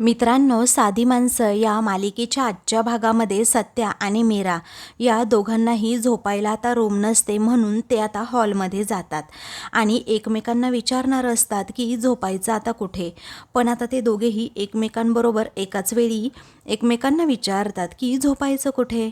मित्रांनो साधी माणसं या मालिकेच्या आजच्या भागामध्ये सत्या आणि मीरा या दोघांनाही झोपायला आता रूम नसते म्हणून ते आता हॉलमध्ये जातात. आणि एकमेकांना विचारणार असतात की झोपायचं आता कुठे? पण आता ते दोघेही एकमेकांबरोबर एकाच वेळी एकमेकांना विचारतात की झोपायचं कुठे?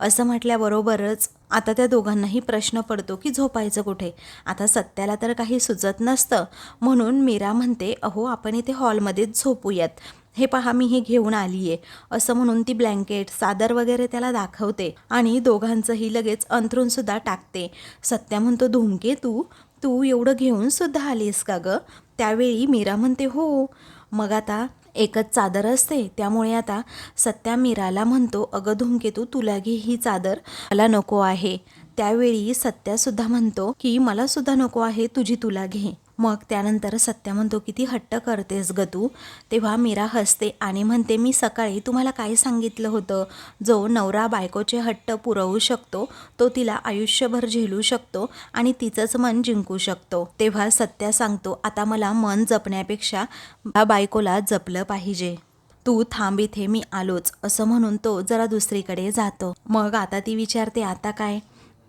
असं म्हटल्याबरोबरच आता त्या दोघांनाही प्रश्न पडतो की झोपायचं कुठे? आता सत्याला तर काही सुचत नसतं म्हणून मीरा म्हणते अहो आपण इथे हॉलमध्येच झोपूयात. हे पहा मी हे घेऊन आली आहे असं म्हणून ती ब्लँकेट चादर वगैरे त्याला दाखवते आणि दोघांचंही लगेच अंथरूणसुद्धा टाकते. सत्या म्हणतो धुमके तू? तू एवढं घेऊन सुद्धा आलीस का गं? त्यावेळी मीरा म्हणते हो. मग आता एकच चादर असते त्यामुळे आता सत्या मीराला म्हणतो अगं धुमकेतू तुला घे ही चादर मला नको आहे. त्यावेळी सत्यासुद्धा म्हणतो की मला सुद्धा नको आहे तुझी तुला घे. मग त्यानंतर सत्या म्हणतो किती हट्ट करतेस ग तू. तेव्हा मीरा हसते आणि म्हणते मी सकाळी तुम्हाला काय सांगितलं होतं? जो नवरा बायकोचे हट्ट पुरवू शकतो तो तिला आयुष्यभर झेलू शकतो आणि तिचंच मन जिंकू शकतो. तेव्हा सत्या सांगतो आता मला मन जपण्यापेक्षा बायकोला जपलं पाहिजे. तू थांब इथे मी आलोच. असं म्हणून तो जरा दुसरीकडे जातो. मग आता ती विचारते आता काय?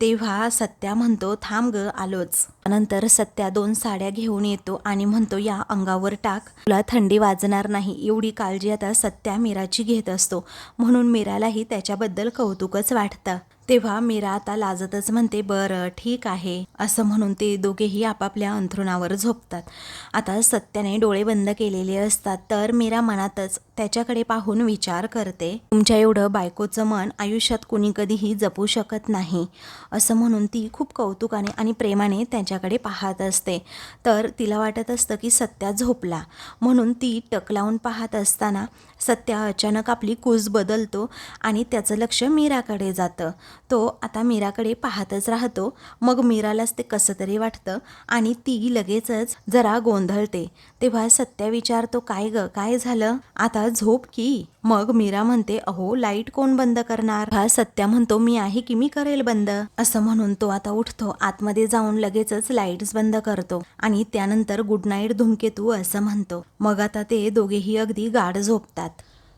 तेव्हा सत्या म्हणतो थांब ग आलोच. नंतर सत्या दोन साड्या घेऊन येतो आणि म्हणतो या अंगावर टाक. तुला थंडी वाजणार नाही. एवढी काळजी आता सत्या मीराची घेत असतो. म्हणून मीरालाही त्याच्याबद्दल कौतुकच वाटतं. तेव्हा मीरा आता लाजतच म्हणते बरं ठीक आहे. असं म्हणून ते दोघेही आपापल्या अंथरुणावर झोपतात. आता सत्याने डोळे बंद केलेले असतात तर मीरा मनातच त्याच्याकडे पाहून विचार करते तुमच्या एवढं बायकोचं मन आयुष्यात कुणी कधीही जपू शकत नाही असं म्हणून ती खूप कौतुकाने आणि प्रेमाने त्याच्याकडे पाहत असते. तर तिला वाटत असतं की सत्या झोपला. म्हणून ती टक लावून पाहत असताना सत्या अचानक आपली कूस बदलतो आणि त्याचं लक्ष मीराकडे जातं. तो आता मीराकडे पाहतच राहतो. मग मीरालाच ते कसं तरी वाटतं आणि ती लगेचच जरा गोंधळते. तेव्हा सत्या विचारतो काय ग? काय झालं? आता झोप की? मग मीरा म्हणते अहो लाइट कोण बंद करणार? हा सत्या म्हणतो मी आहे की मी करेल बंद? असं म्हणून तो आता उठतो. आतमध्ये जाऊन लगेचच लाईट्स बंद करतो आणि त्यानंतर गुड नाईट धुमकेतू असं म्हणतो. मग आता ते दोघेही अगदी गाढ झोपतात.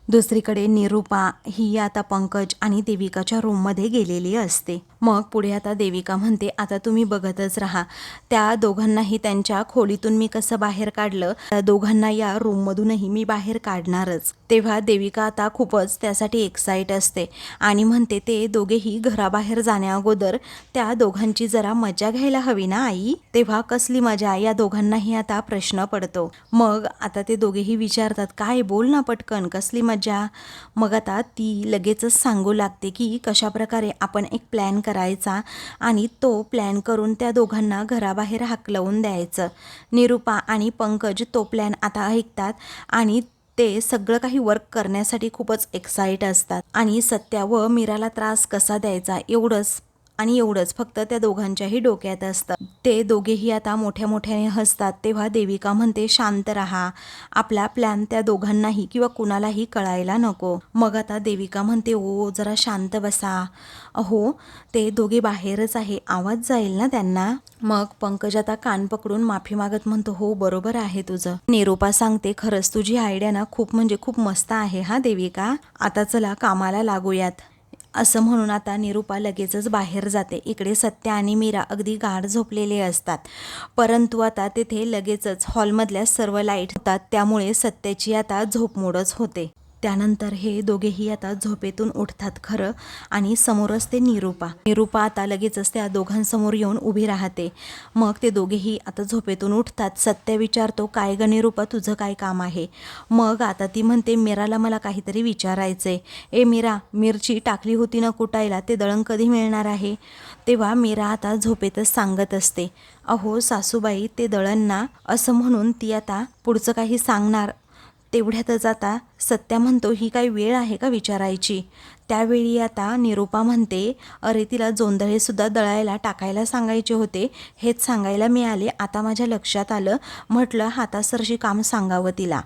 दुसरीकडे निरूपा ही आता पंकज आणि देविकाच्या रूममध्ये गेलेली असते. मग पुढे आता देविका म्हणते आता तुम्ही बघतच राहा. त्या दोघांनाही त्यांच्या खोलीतून मी कसं बाहेर काढलं त्या दोघांना या रूममधूनही मी बाहेर काढणारच. तेव्हा देविका आता खूपच त्यासाठी एक्साईट असते आणि म्हणते ते दोघेही घराबाहेर जाण्याअगोदर त्या दोघांची जरा मजा घ्यायला हवी ना आई? तेव्हा कसली मजा? या दोघांनाही आता प्रश्न पडतो. मग आता ते दोघेही विचारतात काय? बोल ना पटकन कसली मजा? मग आता ती लगेचच सांगू लागते की कशा प्रकारे आपण एक प्लॅन करायचा आणि तो प्लॅन करून त्या दोघांना घराबाहेर हाकलवून द्यायचं. निरूपा आणि पंकज तो प्लॅन आता ऐकतात आणि ते सगळं काही वर्क करण्यासाठी खूपच एक्साईट असतात. आणि सत्या व मीराला त्रास कसा द्यायचा एवढंच आणि एवढंच. फक्त त्या दोघांच्याही डोक्यात असतं. ते दोघेही आता मोठ्या मोठ्याने हसतात. तेव्हा देविका म्हणते शांत राहा. आपला प्लॅन त्या दोघांनाही किंवा कुणालाही कळायला नको. मग आता देविका म्हणते ओ जरा शांत बसा. अहो ते दोघे बाहेरच आहे. आवाज जाईल ना त्यांना? मग पंकज आता कान पकडून माफी मागत म्हणतो हो बरोबर आहे तुझं. निरोपा सांगते खरंच तुझी आयडिया ना खूप म्हणजे खूप मस्त आहे हा देविका. आता चला कामाला लागूयात. असं म्हणून आता निरूपा लगेचच बाहेर जाते. इकडे सत्या आणि मीरा अगदी गाढ झोपलेले असतात. परंतु आता तेथे लगेचच हॉलमधल्या सर्व लाइट होतात. त्यामुळे सत्याची आता झोपमोडच होते. त्यानंतर हे दोघेही आता झोपेतून उठतात खरं आणि समोरच ते निरूपा. निरूपा आता लगेचच त्या दोघांसमोर येऊन उभी राहते. मग ते दोघेही आता झोपेतून उठतात. सत्य विचारतो काय ग निरूपा तुझं काय काम आहे? मग आता ती म्हणते मीराला मला काहीतरी विचारायचंय. ए मीरा मिरची टाकली होती ना कुटायला ते दळण कधी मिळणार आहे? तेव्हा मीरा आता झोपेतच सांगत असते अहो सासूबाई ते दळण ना असं म्हणून ती आता पुढचं काही सांगणार तेवढ्यातच आता सत्या म्हणतो ही काही वेळ आहे का विचारायची? त्यावेळी आता निरूपा म्हणते अरे तिला जोंधळेसुद्धा दळायला टाकायला सांगायचे होते. हेच सांगायला मिळाले. आता माझ्या लक्षात आलं. म्हटलं हातासरशी काम सांगावं तिला.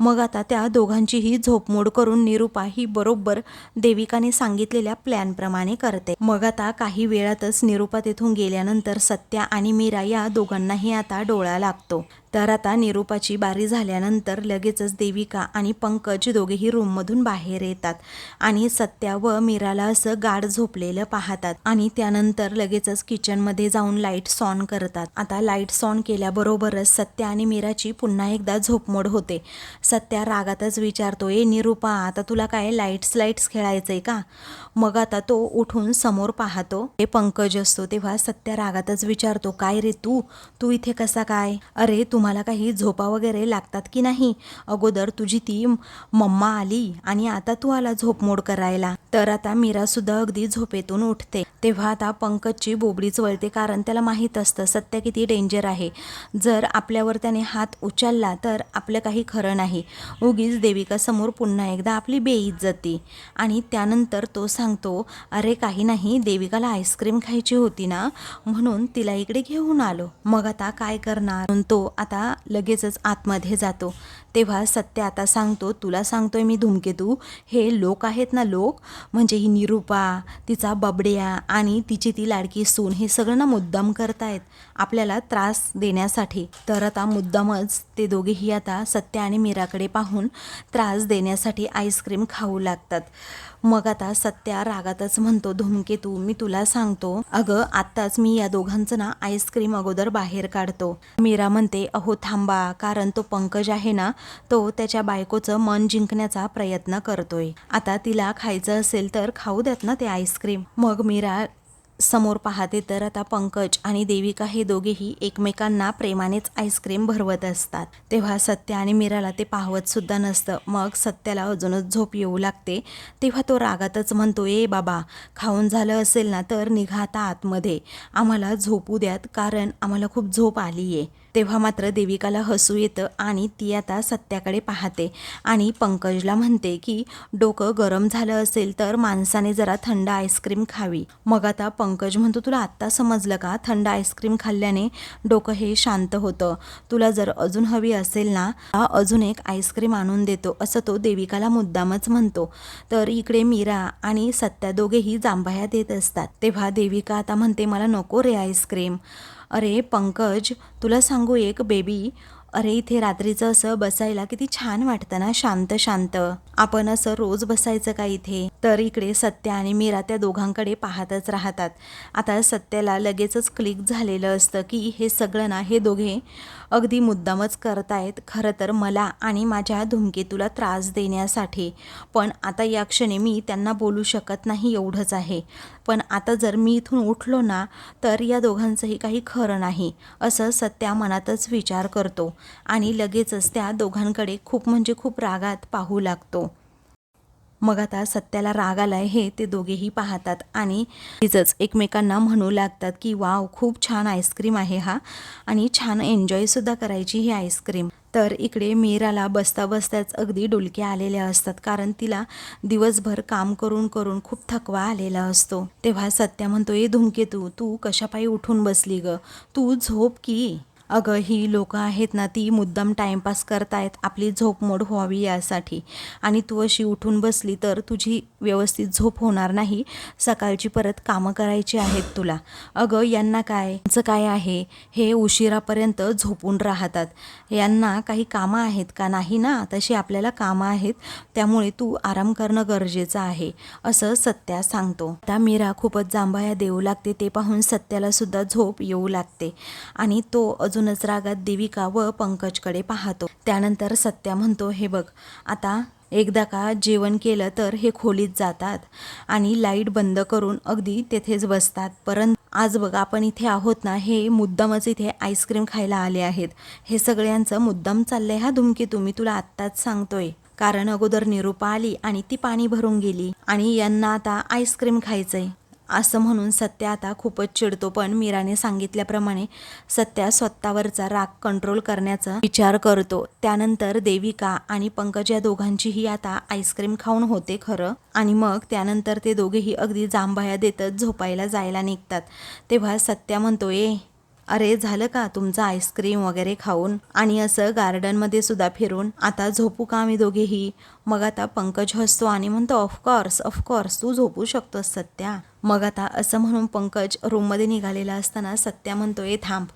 मग आता त्या दोघांचीही झोपमोड करून निरूपा ही बरोबर देविकाने सांगितलेल्या प्लॅनप्रमाणे करते. मग आता काही वेळातच निरूपा तेथून गेल्यानंतर सत्या आणि मीरा या दोघांनाही आता डोळा लागतो. तर आता निरूपाची बारी झाल्यानंतर लगेचच देविका आणि पंकज दोघेही रूममधून बाहेर येतात आणि सत्या व मीराला असं गाढ झोपलेलं पाहतात. आणि त्यानंतर लगेचच किचनमध्ये जाऊन लाईट्स ऑन करतात. आता लाईट्स ऑन केल्याबरोबरच सत्या आणि मीराची पुन्हा एकदा झोपमोड होते. सत्या रागातच विचारतो ए निरूपा आता तुला काय लाईट्स लाईट्स खेळायचंय का? मग आता तो उठून समोर पाहतो. हे पंकज असतो तेव्हा सत्या रागातच विचारतो काय रे तू? तू इथे कसा काय? अरे तुम्हाला काही झोपा वगैरे लागतात की नाही? अगोदर तुझी ती मम्मा आली आणि आता तू आला झोपमोड करायला. तर आता मीरा सुद्धा अगदी झोपेतून उठते. तेव्हा आता पंकजची बोबडीच वळते कारण त्याला माहीत असतं सत्य किती डेंजर आहे. जर आपल्यावर त्याने हात उचलला तर आपलं काही खरं नाही. उगीच देविका समोर पुन्हा एकदा आपली बेइज्जती. आणि त्यानंतर तो सांगतो अरे काही नाही देविकाला आईस्क्रीम खायची होती ना म्हणून तिला इकडे घेऊन आलो. मग आता काय करणार? तो आता आता लगेचच आतमध्ये जातो. तेव्हा सत्य आता सांगतो तुला सांगतोय मी धूमकेतू हे लोक आहेत ना लोक? म्हणजे ही निरूपा तिचा बबड्या आणि तिची ती लाडकी सून हे सगळं ना मुद्दाम करतायत. आपल्याला त्रास देण्यासाठी. तर आता मुद्दामच ते दोघेही आता सत्य आणि मीराकडे पाहून त्रास देण्यासाठी आईस्क्रीम खाऊ लागतात. मग आता सत्या रागातच म्हणतो धूमकेतू मी तुला सांगतो. अगं आत्ताच मी या दोघांचं ना आईस्क्रीम अगोदर बाहेर काढतो. मीरा म्हणते अहो थांबा कारण तो पंकज आहे ना तो त्याच्या बायकोचं मन जिंकण्याचा प्रयत्न करतोय. आता तिला खायचं असेल तर खाऊ द्यात ना ते आईस्क्रीम. मग मीरा समोर पाहते तर आता पंकज आणि देविका हे दोघेही एकमेकांना प्रेमानेच आईस्क्रीम भरवत असतात. तेव्हा सत्य आणि मीराला ते पाहवत सुद्धा नसतं. मग सत्याला अजूनच झोप येऊ लागते. तेव्हा तो रागातच म्हणतो ए बाबा खाऊन झालं असेल ना तर निघा आता आतमध्ये. आम्हाला झोपू द्यात कारण आम्हाला खूप झोप आली आहे तेव्हा मात्र देविकाला हसू येतं आणि ती आता सत्याकडे पाहते. आणि पंकजला म्हणते की डोकं गरम झालं असेल तर माणसाने जरा थंड आईस्क्रीम खावी. मग आता पंकज म्हणतो तुला आत्ता समजलं का? थंड आईस्क्रीम खाल्ल्याने डोकं हे शांत होतं. तुला जर अजून हवी असेल ना हा अजून एक आईस्क्रीम आणून देतो असं तो देविकाला मुद्दामच म्हणतो. तर इकडे मीरा आणि सत्या दोघेही जांभया देत असतात. तेव्हा देविका आता म्हणते मला नको रे आईस्क्रीम. अरे पंकज तुला सांगू एक बेबी. अरे इथे रात्रीचं असं बसायला किती छान वाटतं ना शांत शांत. आपण असं रोज बसायचं का इथे? तर इकडे सत्य आणि मीरा त्या दोघांकडे पाहतच राहतात. आता सत्याला लगेचच क्लिक झालेलं असतं की हे सगळं ना हे दोघे. अगदी मुद्दामच करतायत खरं तर मला आणि माझ्या धुमकेतूला त्रास देण्यासाठी. पण आता या क्षणी मी त्यांना बोलू शकत नाही एवढंच आहे. पण आता जर मी इथून उठलो ना तर या दोघांचंही काही खरं नाही असं सत्या मनातच विचार करतो. आणि लगेचच त्या दोघांकडे खूप म्हणजे खूप रागात पाहू लागतो. मग आता सत्याला राग आलाय हे ते दोघेही पाहतात आणि तिचंच एकमेकांना म्हणू लागतात की वाव खूप छान आईस्क्रीम आहे हा. आणि छान एन्जॉयसुद्धा करायची ही आईस्क्रीम. तर इकडे मीराला बसता बसताच अगदी डुलक्या आलेल्या असतात कारण तिला दिवसभर काम करून करून खूप थकवा आलेला असतो. तेव्हा सत्या म्हणतो ए धुमकेतू तू कशापायी उठून बसली ग? तू झोप की? अगं ही लोकं आहेत ना ती मुद्दाम टाईमपास करतायत आपली झोप मोड व्हावी यासाठी. आणि तू अशी उठून बसली तर तुझी व्यवस्थित झोप होणार नाही. सकाळची परत कामं करायची आहेत तुला. अगं यांना काय? यांचं काय आहे? हे उशिरापर्यंत झोपून राहतात. यांना काही कामं आहेत का? नाही ना? तशी आपल्याला कामं आहेत. त्यामुळे तू आराम करणं गरजेचं आहे असं सत्या सांगतो. आता मीरा खूपच जांभया देऊ लागते. ते पाहून सत्याला सुद्धा झोप येऊ लागते. आणि तो अजून अजूनच रागात देविका व पंकजकडे पाहतो. त्यानंतर सत्या म्हणतो हे बघ आता एकदा का जेवण केलं तर हे खोलीत जातात आणि लाइट बंद करून अगदी तेथेच बसतात. परंतु आज बघ आपण इथे आहोत ना हे मुद्दामच इथे आईस्क्रीम खायला आले आहेत. हे सगळ्यांचं मुद्दाम चाललंय हा धुमकी. तुम्ही तुला आत्ताच सांगतोय. कारण अगोदर निरूपा आली आणि ती पाणी भरून गेली आणि यांना आता आईस्क्रीम खायचंय. असं म्हणून सत्या आता खूपच चिडतो पण मीराने सांगितल्याप्रमाणे सत्या स्वतःवरचा राग कंट्रोल करण्याचा विचार करतो. त्यानंतर देविका आणि पंकज या दोघांचीही आता आईस्क्रीम खाऊन होते खरं. आणि मग त्यानंतर ते दोघेही अगदी जांभया देतच झोपायला जायला निघतात. तेव्हा सत्या म्हणतो ए अरे झालं का तुमचं आईस्क्रीम वगैरे खाऊन? आणि असं गार्डनमध्ये सुद्धा फिरून आता झोपू का आम्ही दोघेही? मग आता पंकज हसतो आणि म्हणतो ऑफकोर्स ऑफकोर्स तू झोपू शकतोस सत्या. मग आता असं म्हणून पंकज रूममध्ये निघालेला असताना सत्या म्हणतो थांब.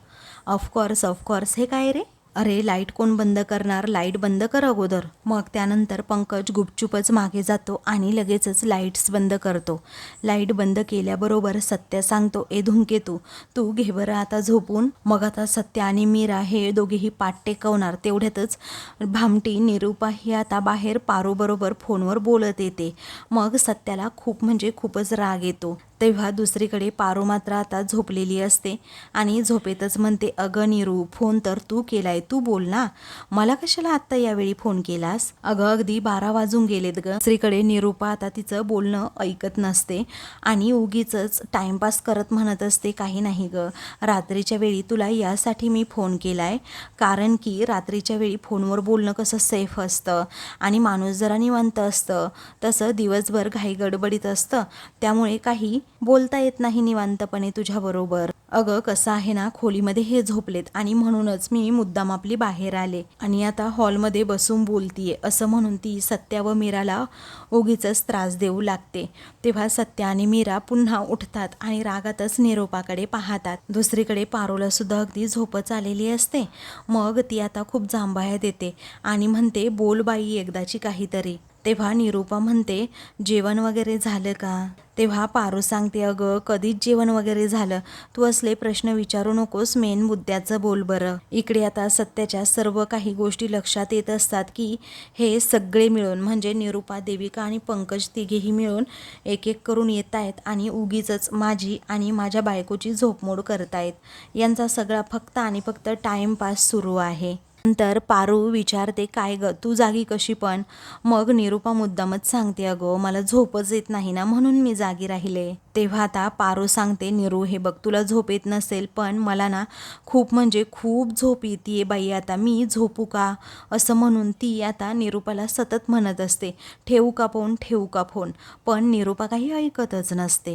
ऑफकोर्स ऑफकोर्स हे काय रे? अरे लाइट कोण बंद करणार? लाइट बंद कर अगोदर. मग त्यानंतर पंकज गुपचूपच मागे जातो आणि लगेचच लाईट्स बंद करतो. लाइट बंद केल्याबरोबर सत्य सांगतो ए धुमकेतू तू घे आता झोपून. मग आता सत्य आणि मीरा हे दोघेही पाठ टेकवणार. तेवढ्यातच भामटी निरूपा ही आता बाहेर पारोबरोबर फोनवर बोलत येते. मग सत्याला खूप म्हणजे खूपच राग येतो. तेव्हा दुसरीकडे पारो मात्र आता झोपलेली असते. आणि झोपेतच म्हणते अगं निरू फोन तर तू केलाय तू बोल ना. मला कशाला आत्ता यावेळी फोन केलास? अगं अगदी बारा वाजून गेलेत ग. दुसरीकडे निरूपा आता तिचं बोलणं ऐकत नसते. आणि उगीच टाइमपास करत म्हणत असते काही नाही ग. रात्रीच्या वेळी तुला यासाठी मी फोन केलाय. कारण की रात्रीच्या वेळी फोनवर बोलणं कसं सेफ असतं? आणि माणूस जरा निवांत असतं. तसं दिवसभर घाई गडबडीत असतं. त्यामुळे काही बोलता येत नाही निवांतपणे तुझ्याबरोबर. अगं कसं आहे ना खोलीमध्ये हे झोपलेत आणि म्हणूनच मी मुद्दाम आपली बाहेर आले. आणि आता हॉलमध्ये बसून बोलतीये असं म्हणून ती सत्या व मीराला उगीच त्रास देऊ लागते. तेव्हा सत्या आणि मीरा पुन्हा उठतात आणि रागातच निरोपाकडे पाहतात. दुसरीकडे पारोला सुद्धा अगदी झोपच आलेली असते. मग ती आता खूप जांभाया देते आणि म्हणते बोल बाई एकदाची काहीतरी. तेव्हा निरूपा म्हणते जेवण वगैरे झालं का? तेव्हा पारू सांगते अगं कधीच जेवण वगैरे झालं. तू असले प्रश्न विचारू नकोस मेन मुद्द्याचं बोल बरं. इकडे आता सत्याच्या सर्व काही गोष्टी लक्षात येत असतात की हे सगळे मिळून म्हणजे निरूपा देविका आणि पंकज तिघेही मिळून एक एक करून येत आहेत आणि उगीच माझी आणि माझ्या बायकोची झोपमोड करतायत. यांचा सगळा फक्त आणि फक्त टाईमपास सुरू आहे. नंतर पारू विचारते काय ग तू जागी कशी पण? मग निरूपा मुद्दामच सांगते अगं मला झोपच येत नाही ना म्हणून मी जागी राहिले. तेव्हा आता पारू सांगते निरू हे बघ तुला झोप येत नसेल पण मला ना खूप म्हणजे खूप झोप येते बाई आता मी झोपू का? असं म्हणून ती आता निरूपाला सतत म्हणत असते ठेवू का फोन ठेवू का फोन? पण निरूपा काही ऐकतच नसते.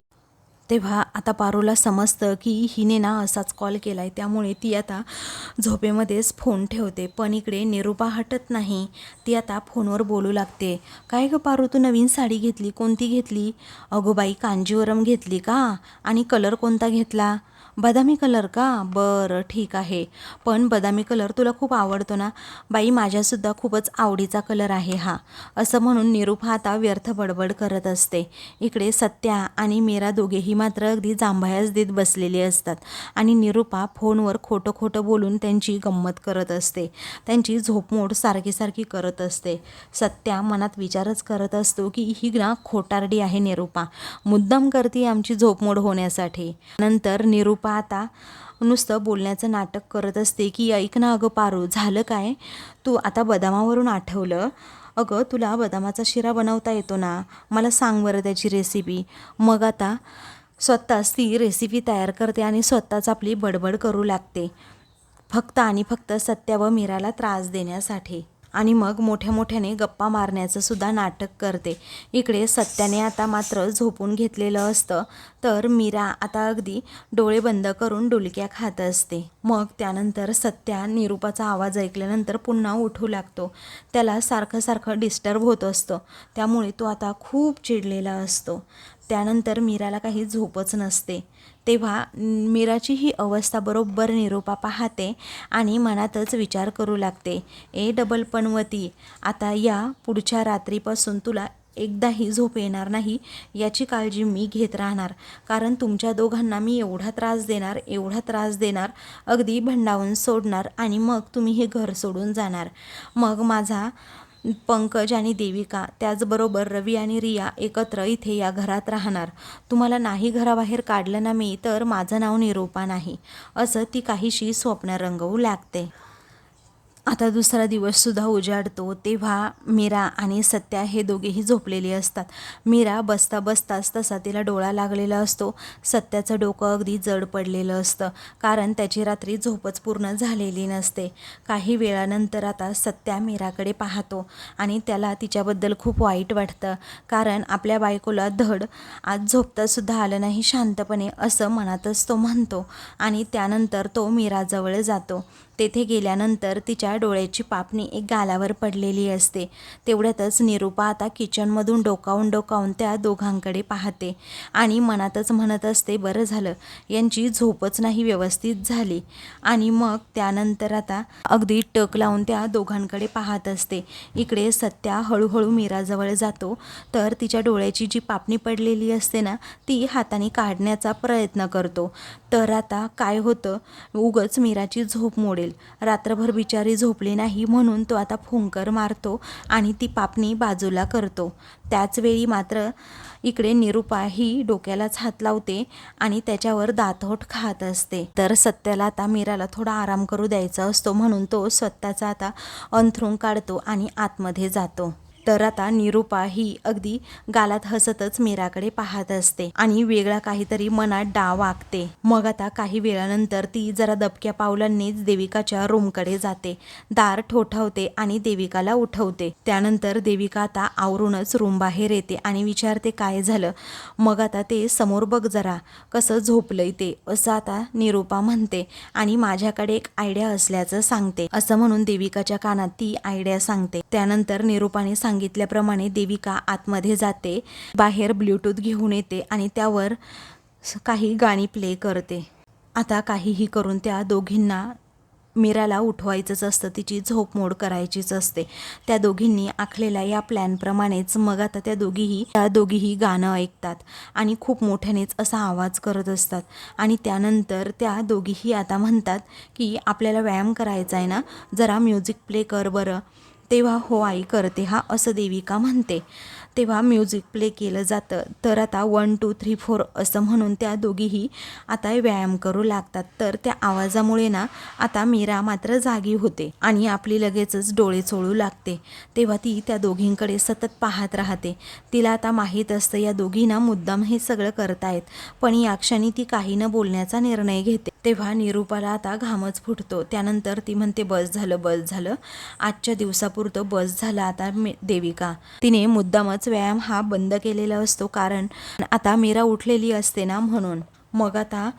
तेव्हा आता पारूला समजतं की हिने ना असाच कॉल केला आहे त्यामुळे ती आता झोपेमध्येच फोन ठेवते. पण इकडे निरूपा हटत नाही. ती आता फोनवर बोलू लागते. काय गं पारू तू नवीन साडी घेतली? कोणती घेतली? अगोबाई कांजीवरम घेतली का? आणि कलर कोणता घेतला? बदामी कलर का? बरं ठीक आहे. पण बदामी कलर तुला खूप आवडतो ना? बाई माझ्यासुद्धा खूपच आवडीचा कलर आहे हा. असं म्हणून निरूपा हा आता व्यर्थ बडबड करत असते. इकडे सत्या आणि मीरा दोघेही मात्र अगदी जांभयाच देत बसलेले असतात आणि निरूपा फोनवर खोटं खोटं बोलून त्यांची गंमत करत असते. त्यांची झोपमोड सारखी सारखी करत असते. सत्या मनात विचारच करत असतो की ही ना खोटारडी आहे निरूपा. मुद्दाम करते आमची झोपमोड होण्यासाठी. नंतर निरूप आता नुसतं बोलण्याचं नाटक करत असते की ऐक ना अगं पारू झालं काय? तू आता बदामावरून आठवलं. अगं तुला बदामाचा शिरा बनवता येतो ना? मला सांग बरं त्याची रेसिपी मग आता स्वतःच ती रेसिपी तयार करते आणि स्वतःच आपली बडबड करू लागते. फक्त आणि फक्त सत्या व मीराला त्रास देण्यासाठी. आणि मग मोठ्या मोठ्याने गप्पा मारण्याचं सुद्धा नाटक करते. इकडे सत्याने आता मात्र झोपून घेतलेलं असतं. तर मीरा आता अगदी डोळे बंद करून डुलक्या खात असते. मग त्यानंतर सत्या निरूपाचा आवाज ऐकल्यानंतर पुन्हा उठू लागतो. त्याला सारखं सारखं डिस्टर्ब होत असतं. त्यामुळे तो आता खूप चिडलेला असतो. त्यानंतर मीराला काही झोपच नसते. तेव्हा मीराची ही अवस्था बरोबर निरोपा पाहते आणि मनातच विचार करू लागते. ए डबल पनवती आता या पुढच्या रात्रीपासून तुला एकदाही झोप येणार नाही याची काळजी मी घेत राहणार. कारण तुमच्या दोघांना मी एवढा त्रास देणार एवढा त्रास देणार अगदी भंडावून सोडणार आणि मग तुम्ही हे घर सोडून जाणार. मग माझा पंकज आणि देविका त्याचबरोबर रवी आणि रिया एकत्र इथे या घरात राहणार. तुम्हाला नाही घराबाहेर काढलं ना मी तर माझं नाव निरोपा नाही. असं ती काहीशी स्वप्न रंगवू लागते. आता दुसरा दिवससुद्धा उजाडतो तेव्हा मीरा आणि सत्या हे दोघेही झोपलेले असतात. मीरा बसता बसताच तसा तिला डोळा लागलेला असतो. सत्याचं डोकं अगदी जड पडलेलं असतं कारण त्याची रात्री झोपच पूर्ण झालेली नसते. काही वेळानंतर आता सत्या मीराकडे पाहतो आणि त्याला तिच्याबद्दल खूप वाईट वाटतं कारण आपल्या बायकोला धड आज झोपतासुद्धा आलं नाही शांतपणे असं मनातच तो म्हणतो आणि त्यानंतर तो मीराजवळ जातो. तेथे गेल्यानंतर तिच्या डोळ्याची पापणी एक गालावर पडलेली असते. तेवढ्यातच निरूपा आता किचनमधून डोकावून डोकावून त्या दोघांकडे पाहते आणि मनातच म्हणत असते बरं झालं यांची झोपच नाही व्यवस्थित झाली. आणि मग त्यानंतर आता अगदी टक लावून त्या दोघांकडे पाहत असते. इकडे सत्या हळूहळू मीराजवळ जातो. तर तिच्या डोळ्याची जी पापणी पडलेली असते ना ती हाताने काढण्याचा प्रयत्न करतो. तर आता काय होतं? उगच मीराची झोप मोडेल. रात्रभर बिचारी झोपली नाही म्हणून तो आता फुंकर मारतो आणि ती पापणी बाजूला करतो. त्याचवेळी मात्र इकडे निरुपाही डोक्यालाच हात लावते आणि त्याच्यावर दातोट खात असते. तर सत्याला आता मीराला थोडा आराम करू द्यायचा असतो म्हणून तो स्वतःचा आता अंथरूण काढतो आणि आतमध्ये जातो. तर आता निरूपा ही अगदी गालात हसतच मीराकडे पाहत असते आणि वेगळा काहीतरी मनात डाव आखते. मग आता काही वेळानंतर ती जरा दबक्या पावलांनीच देविकाच्या रूमकडे जाते. दार ठोठावते आणि देविकाला उठवते. त्यानंतर देविका आता आवरूनच रूम बाहेर येते आणि विचारते काय झालं. मग आता ते समोर बघ जरा कसं झोपलंय ते असं आता निरूपा म्हणते आणि माझ्याकडे एक आयडिया असल्याचं सांगते. असं म्हणून देविकाच्या कानात ती आयडिया सांगते. त्यानंतर निरूपाने सांगितल्याप्रमाणे देविका आतमध्ये जाते बाहेर ब्ल्यूटूथ घेऊन येते आणि त्यावर काही गाणी प्ले करते. आता काहीही करून त्या दोघींना मीराला उठवायचंच असतं तिची झोपमोड करायचीच असते. त्या दोघींनी आखलेल्या या प्लॅनप्रमाणेच मग आता त्या दोघीही त्या दोघीही गाणं ऐकतात आणि खूप मोठ्यानेच असा आवाज करत असतात. आणि त्यानंतर त्या दोघीही आता म्हणतात की आपल्याला व्यायाम करायचा आहे ना जरा म्युझिक प्ले कर बरं. तेव्हा हो आई करते हा असं देविका म्हणते. तेव्हा म्युझिक प्ले केलं जातं. तर आता वन टू थ्री फोर असं म्हणून त्या दोघीही आता व्यायाम करू लागतात. तर त्या आवाजामुळे ना आता मीरा मात्र जागी होते आणि आपली लगेचच डोळे चोळू लागते. तेव्हा ती त्या दोघींकडे सतत पाहत राहते. तिला आता माहीत असतं या दोघींना मुद्दाम हे सगळं करतायत. पण या क्षणी ती काही न बोलण्याचा निर्णय घेते. तेव्हा निरूपाला आता घामच फुटतो. त्यानंतर ती म्हणते बस झालं बस झालं. आजच्या दिवसापुरतं बस झालं आता मे- देविका. तिने मुद्दामच व्यायाम हा बंद केलेला असतो कारण आता मीरा उठलेली असते ना म्हणून. मग आता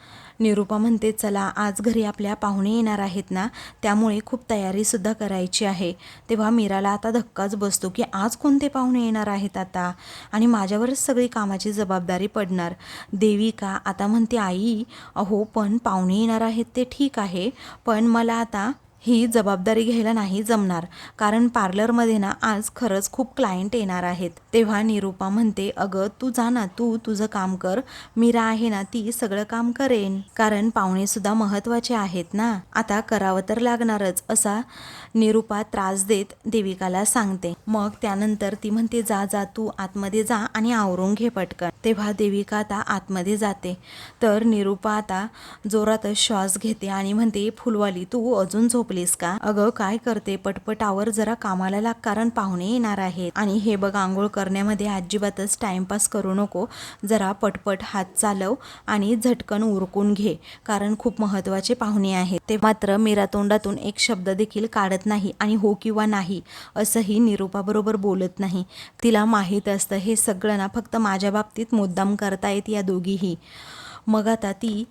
निरूपा म्हणते चला आज घरी आपल्या पाहुणे येणार आहेत ना त्यामुळे खूप तयारीसुद्धा करायची आहे. तेव्हा मीराला आता धक्काच बसतो की आज कोणते पाहुणे येणार आहेत आता? आणि माझ्यावरच सगळी कामाची जबाबदारी पडणार. देविका आता म्हणते आई अहो पण पाहुणे येणार आहेत ते ठीक आहे पण मला आता ही जबाबदारी घ्यायला नाही जमणार. कारण पार्लरमध्ये ना आज खरंच खूप क्लायंट येणार आहेत. तेव्हा निरूपा म्हणते अगं तू जा ना तू तुझं काम कर. मीरा आहे ना ती सगळं काम करेन. कारण पाहुणे सुद्धा महत्त्वाचे आहेत ना. आता करावं तर लागणारच असा निरूपा त्रास देत देविकाला सांगते. मग त्यानंतर ती म्हणते जा जा तू आतमध्ये जा आणि आवरून घे पटकन. तेव्हा देविका आता आतमध्ये जाते. तर निरूपा आता जोरातच श्वास घेते आणि म्हणते फुलवाली तू अजून झोपलीस का? अगं काय करते? पटपट आवर जरा कामाला लाग कारण पाहुणे येणार आहेत. आणि हे बघ आंघोळ करण्यामध्ये अजिबातच टाइमपास करू नको. जरा पटपट हात चालव आणि झटकन उरकून घे कारण खूप महत्त्वाचे पाहुणे आहेत. ते मात्र मेरा तोंडातून एक शब्द देखील काढत नाही आणि हो किंवा नाही असंही निरूपाबरोबर बोलत नाही. तिला माहीत असतं हे सगळं ना फक्त माझ्या बाबतीत मुद्दाम करतायत या दोघीही. मग आता ती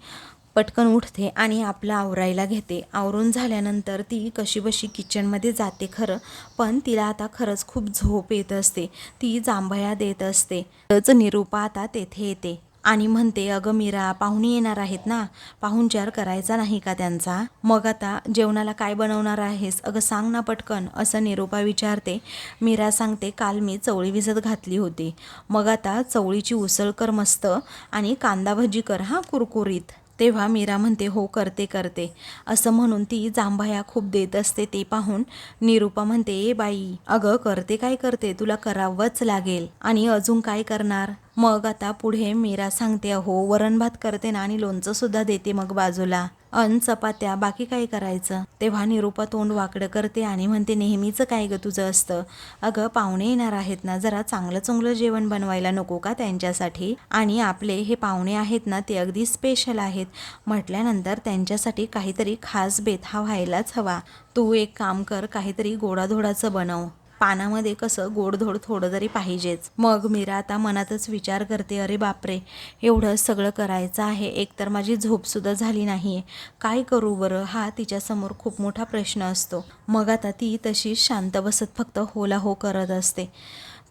पटकन उठते आणि आपलं आवरायला घेते. आवरून झाल्यानंतर ती कशी बशी किचनमध्ये जाते खरं पण तिला आता खरंच खूप झोप येत असते. ती जांभया देत असते. तच निरूपा आता तेथे येते आणि म्हणते अगं मीरा पाहुणे येणार आहेत ना? पाहुणचार करायचा नाही का त्यांचा? मग आता जेवणाला काय बनवणार आहेस? अगं सांग ना पटकन असं निरूपा विचारते. मीरा सांगते काल मी चवळी भिजत घातली होती. मग आता चवळीची उसळ कर मस्त आणि कांदा भजी कर हा कुरकुरीत. तेव्हा मीरा म्हणते हो करते करते. असं म्हणून ती जांभया खूप देत असते ते पाहून निरूपा म्हणते ए बाई अगं करते काय करते? तुला करावंच लागेल. आणि अजून काय करणार? मग आता पुढे मीरा सांगते अहो वरण भात करते ना आणि लोणचं सुद्धा देते मग बाजूला. अन चपात्या बाकी काय करायचं? तेव्हा निरूपा तोंड वाकडं करते आणि म्हणते नेहमीचं काय ग तुझं असतं? अगं पाहुणे येणार आहेत ना जरा चांगलं चांगलं जेवण बनवायला नको का त्यांच्यासाठी? आणि आपले हे पाहुणे आहेत ना ते अगदी स्पेशल आहेत. म्हटल्यानंतर त्यांच्यासाठी काहीतरी खास बेत हा व्हायलाच हवा. तू एक काम कर काहीतरी गोडाधोडाचं बनव. पानामध्ये कसं गोडधोड थोडं तरी पाहिजेच. मग मीरा आता मनातच विचार करते अरे बापरे एवढं सगळं करायचं आहे एकतर माझी झोपसुद्धा झाली नाही आहे काय करू बरं? हा तिच्यासमोर खूप मोठा प्रश्न असतो. मग आता ती तशी शांत बसत फक्त होला हो करत असते.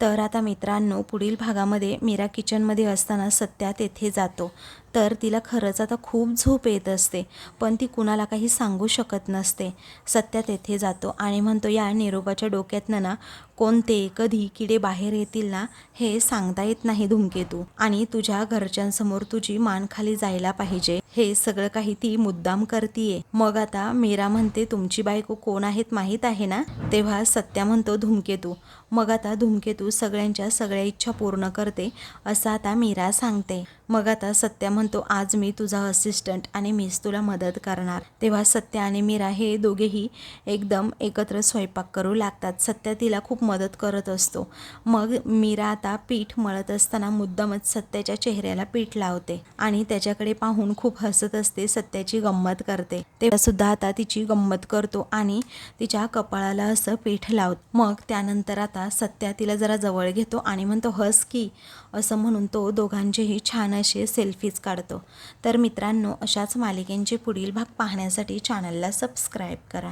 तर आता मित्रांनो पुढील भागामध्ये मीरा किचनमध्ये असताना सत्या तेथे जातो. तर तिला खरंच आता खूप झोप येत असते पण ती कुणाला काही सांगू शकत नसते. सत्या तेथे जातो आणि म्हणतो या निरोपाच्या डोक्यातनं ना कोणते कधी किडे बाहेर येतील ना हे सांगता येत नाही धुमकेतू. आणि तुझ्या घरच्यांसमोर तुझी मान खाली जायला पाहिजे. हे सगळं काही ती मुद्दाम करतीये. मग आता मीरा म्हणते तुमची बायको कोण आहेत माहीत आहे ना? तेव्हा सत्या म्हणतो धुमकेतू. मग आता धुमकेतू सगळ्यांच्या सगळ्या इच्छा पूर्ण करते असं आता मीरा सांगते. मग आता सत्या म्हणतो आज मी तुझा असिस्टंट आणि मीच तुला मदत करणार. तेव्हा सत्या आणि मीरा हे दोघेही एकदम एकत्र स्वयंपाक करू लागतात. सत्या तिला खूप मदत करत असतो. मग मीरा आता पीठ मळत असताना मुद्दामच सत्याच्या चेहऱ्याला पीठ लावते आणि त्याच्याकडे पाहून खूप हसत असते सत्याची गंमत करते. तेव्हा सुद्धा आता तिची गंमत करतो आणि तिच्या कपाळाला असं पीठ लावत. मग त्यानंतर आता सत्या तिला जरा जवळ घेतो आणि म्हणतो हस की. असं म्हणून तो दोघांचेही छान असे सेल्फीज काढतो. तर मित्रांनो अशाच मालिकेंचे पुढील भाग पाहण्यासाठी चॅनलला सबस्क्राईब करा.